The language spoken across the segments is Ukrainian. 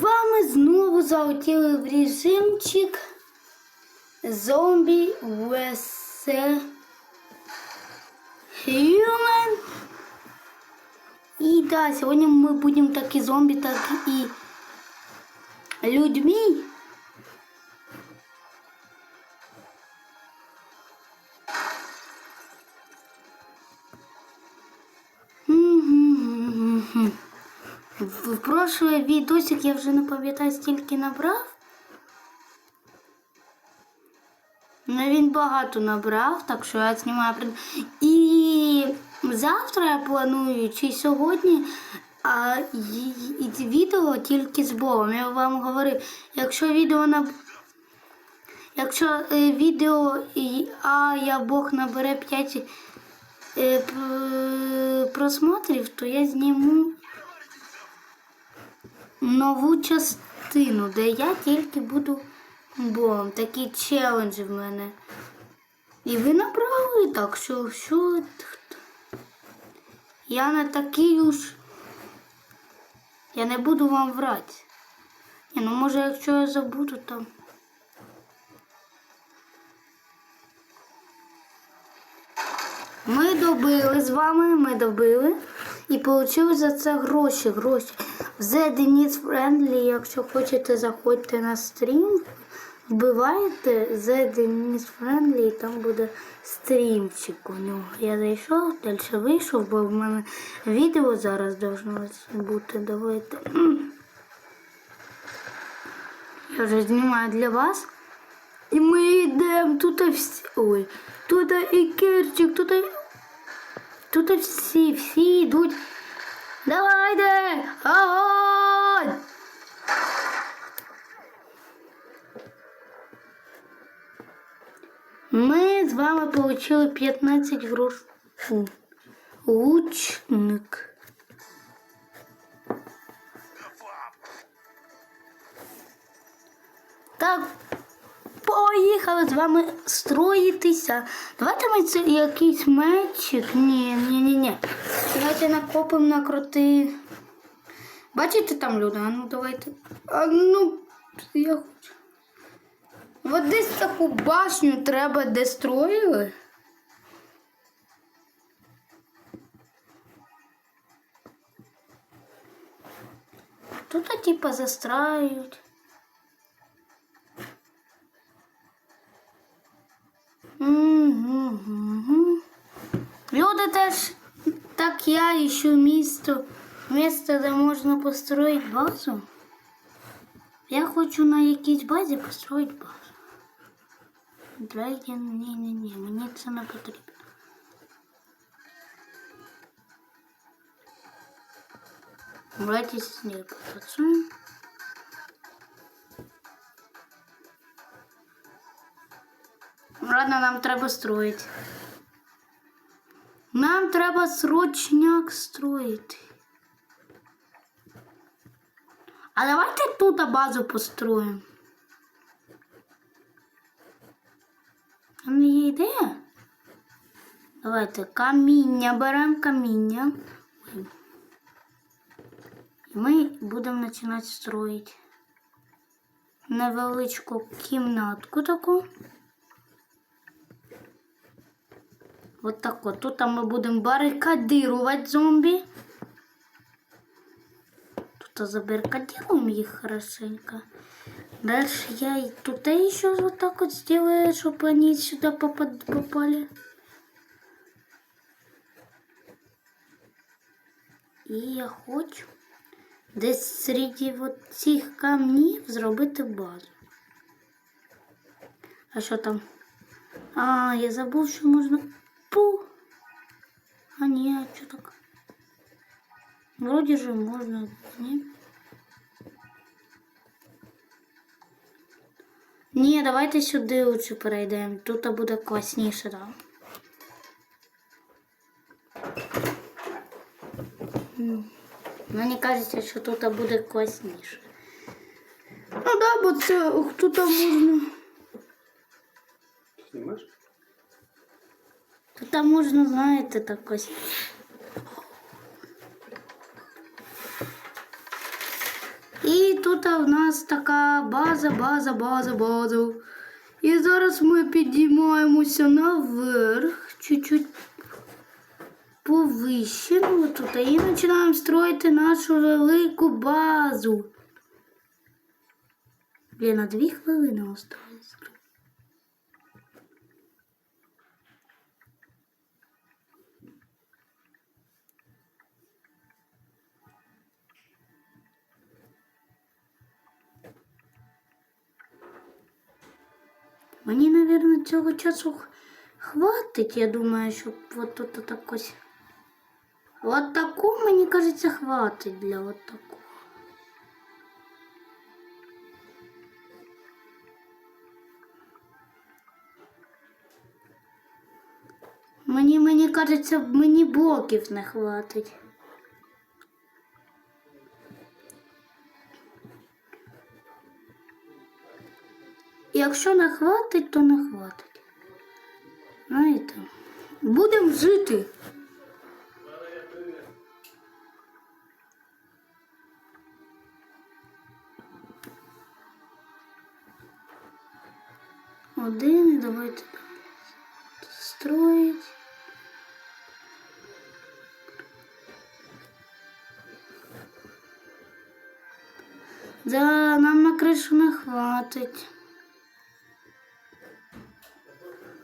вами знову залетіли в режимчик зомбі vs Human. І да, сьогодні ми будемо так і зомбі, так і людьми. В прошлый відосик я вже не пам'ятаю, скільки набрав. Ну він багато набрав, так що я знімаю. І завтра я планую, чи сьогодні, а і, і відео тільки з Богом. Я вам говорив, якщо відео на якщо е, відео і А я Бог набере 5 е, просмотрів, то я зніму нову частину, де я тільки буду богом. Такі челенджі в мене. І ви набрали, так що що. Я не такий уж. Я не буду вам врати. Ні, ну може, якщо я забуду там. Ми добили з вами, ми добили. І отримали за це гроші. гроші. The Denise Friendly, якщо хочете, заходьте на стрім. Вбиваєте The Denise Friendly, і там буде стрімчик у нього. Я зайшов, далі вийшов, бо в мене відео зараз должно бути. Давайте. Я вже знімаю для вас. І ми йдемо тут всі. Ой, тут і Керчик, тут. Тут всі, всі йдуть. Давайте! Огонь! Ми з вами отримали 15 грош. Фу. Лучник. Так, поїхали з вами строїтися. Давайте ми це якийсь мечик. Ні, ні, ні, ні. Давайте накопимо на кроти. Бачите там люди? А ну давайте. А ну, я хочу. От десь таку башню треба де строїли. Тут типа застраюють. я ищу місто, місто, де можна построїти базу. Я хочу на якійсь базі построїти базу. Dragon, ні, ні, ні, мені це не потрібно. Давайте з нею попрацюємо. Ладно, нам треба строїти. Нам треба срочняк строїти. А давайте тут базу построїмо. Не є ідея? Давайте каміння беремо каміння. І ми будемо починати строїти невеличку кімнатку таку. Вот так вот. Тут ми будемо барикадирувати зомбі. Тут забаррикадируем их хорошенько. Дальше я и тут еще вот так вот сделаю, чтобы они сюда попали. І я хочу десь серед вот цих камнів зробити базу. А що там? А, я забув, що можна. Пу. А ні, а що так? Вроде же можна, ні? Ні, давайте сюди лучше перейдемо. Тут буде класніше, так. М. Мені кажеться, що тут буде класніше. Ну да, бо це тут можна. Знімаєш? Тут можна, знаєте, так ось. І тут в нас така база, база, база, база. І зараз ми підіймаємося наверх, чуть-чуть повище, ну тут, і починаємо строїти нашу велику базу. Блін, на дві хвилини осталось. Мені, мабуть, цього часу хватить, я думаю, щоб от тут так ось. От таку, мені кажеться, хватить для от такого. Мені, мені кажеться, мені блоків не хватить. Якщо не хватить, то не хватить. Знаєте, будемо жити. Один, давайте строїть. Да, нам на кришу не хватить.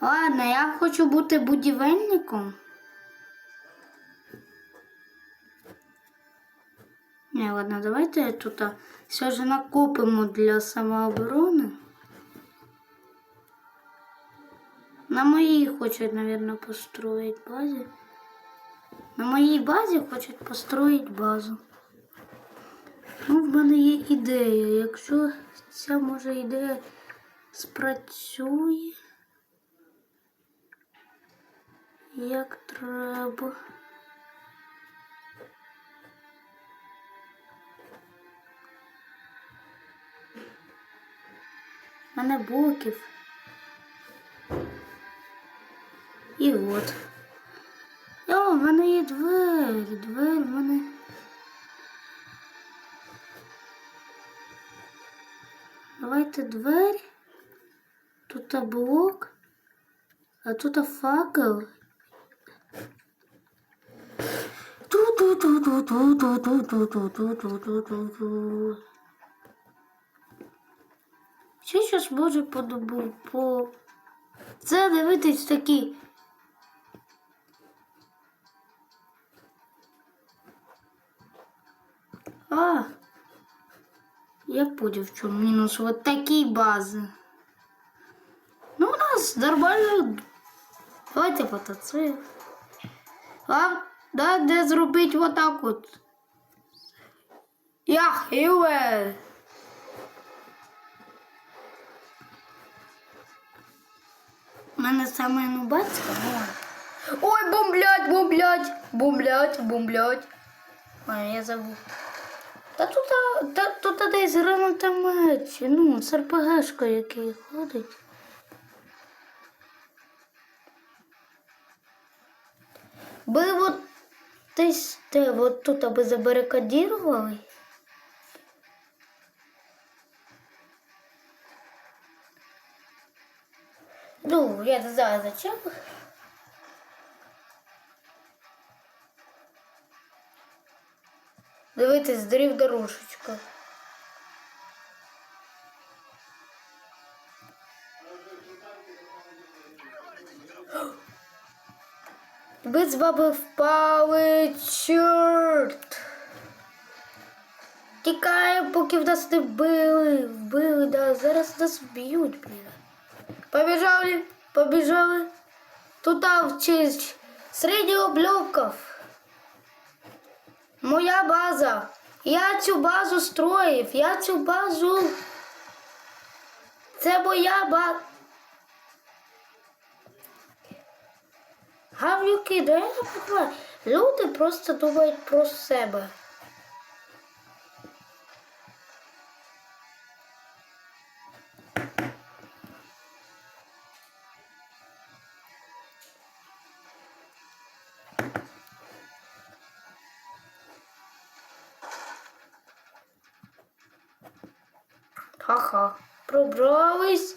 Ладно, я хочу бути будівельником. Не, ладно, давайте тут все ж накопимо для самооборони. На моїй хочуть, наверное, построить базі. На моїй базі хочуть построить базу. Ну, в мене є ідея. Якщо ця може ідея спрацює. Як треба. Мене блоків. І от. О, в мене є двері, двері в мене. Давайте двері. Тут блок, а тут факел. Ту-ту-ту-ту-ту-ту-ту-ту-ту-ту-ту-ту-ту. Що щось може подобу по. Це дивитись такі. А, я понял, в чем минус. Вот такие базы. Ну, у нас нормально. Давайте мотоцикл. А, да, де зробити вот так от. Я хиле. У мене саме нубацька. Ой, бомблять, бомблять, бомблять, бомблять. Ой, я забув. Та тут, та, тут десь гранатомет, ну, з РПГшка, який ходить. Би от десь де от тут аби забарикадірували. Ну, я не знаю зачем. Дивитись, здрів дорожечка. Ви з баби впали, чорт. Тікаємо, поки в нас не вбили. Вбили, да. Зараз нас вб'ють, блін. Побіжали, побіжали. Тут в честь середнього середньообльовків. Моя база. Я цю базу строїв. Я цю базу. Це моя база. Гавнюки, да я не. Люди просто думають про себе. Ха-ха. Пробрались.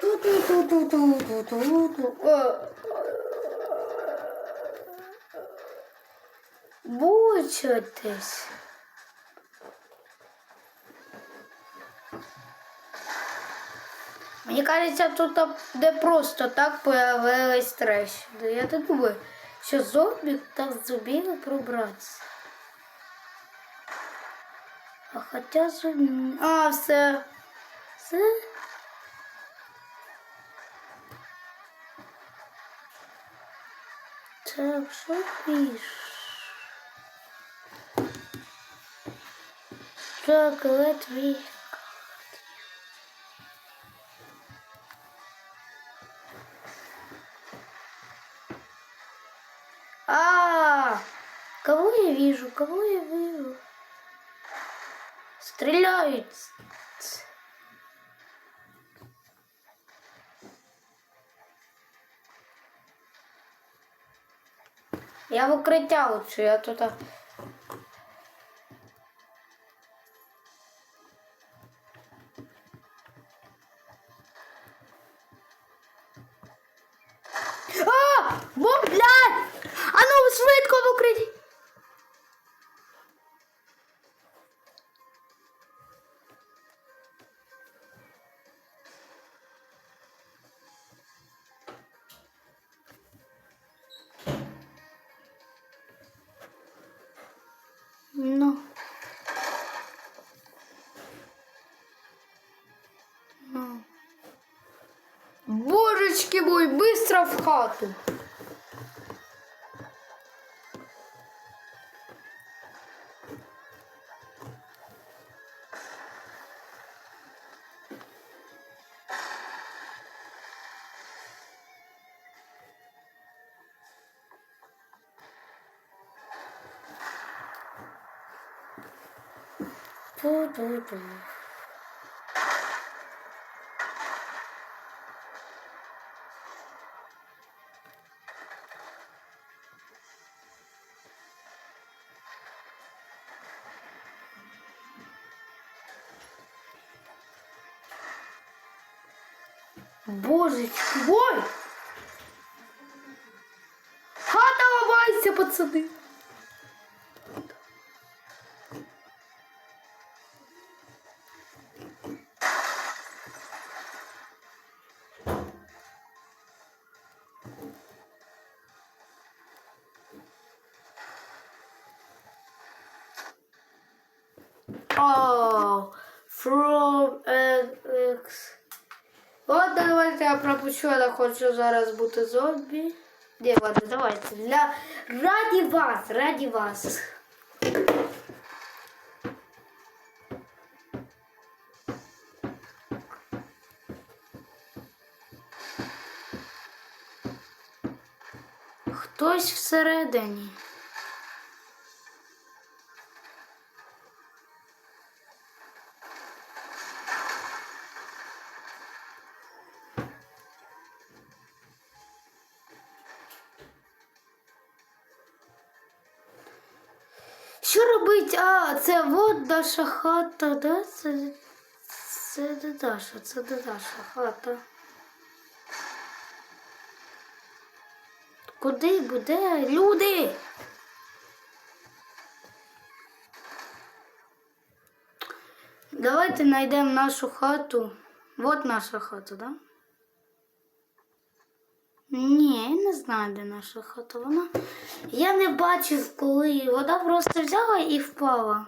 Ту-ту-ту-ту-ту-ту-ту-ту. Е, Бучитесь. Мені кажеться, тут де просто так появилась трещина. Я так думаю, що зомбі так зуміли пробратися. А хоча зумі... А, все. Все. Так, що пиш? Так, let me... А, кого я вижу? Кого я вижу? Стреляют. Я в укриття лучше, я тут. Божечки мой, быстро в хату. Ту-ту-ту. Божечки, ой! Хата ламається, пацани. Oh, from X. Ладно, давайте я пропущу, я хочу зараз бути зомбі. Ні, ладно, давайте. Для... Раді вас, раді вас. Хтось всередині. Наша хата, да? Це, це наша, це не наша хата. Куди буде? Люди? Давайте знайдемо нашу хату. Вот наша хата, да? Ні, не знаю, де наша хата. Вона. Я не бачив, коли вона просто взяла і впала.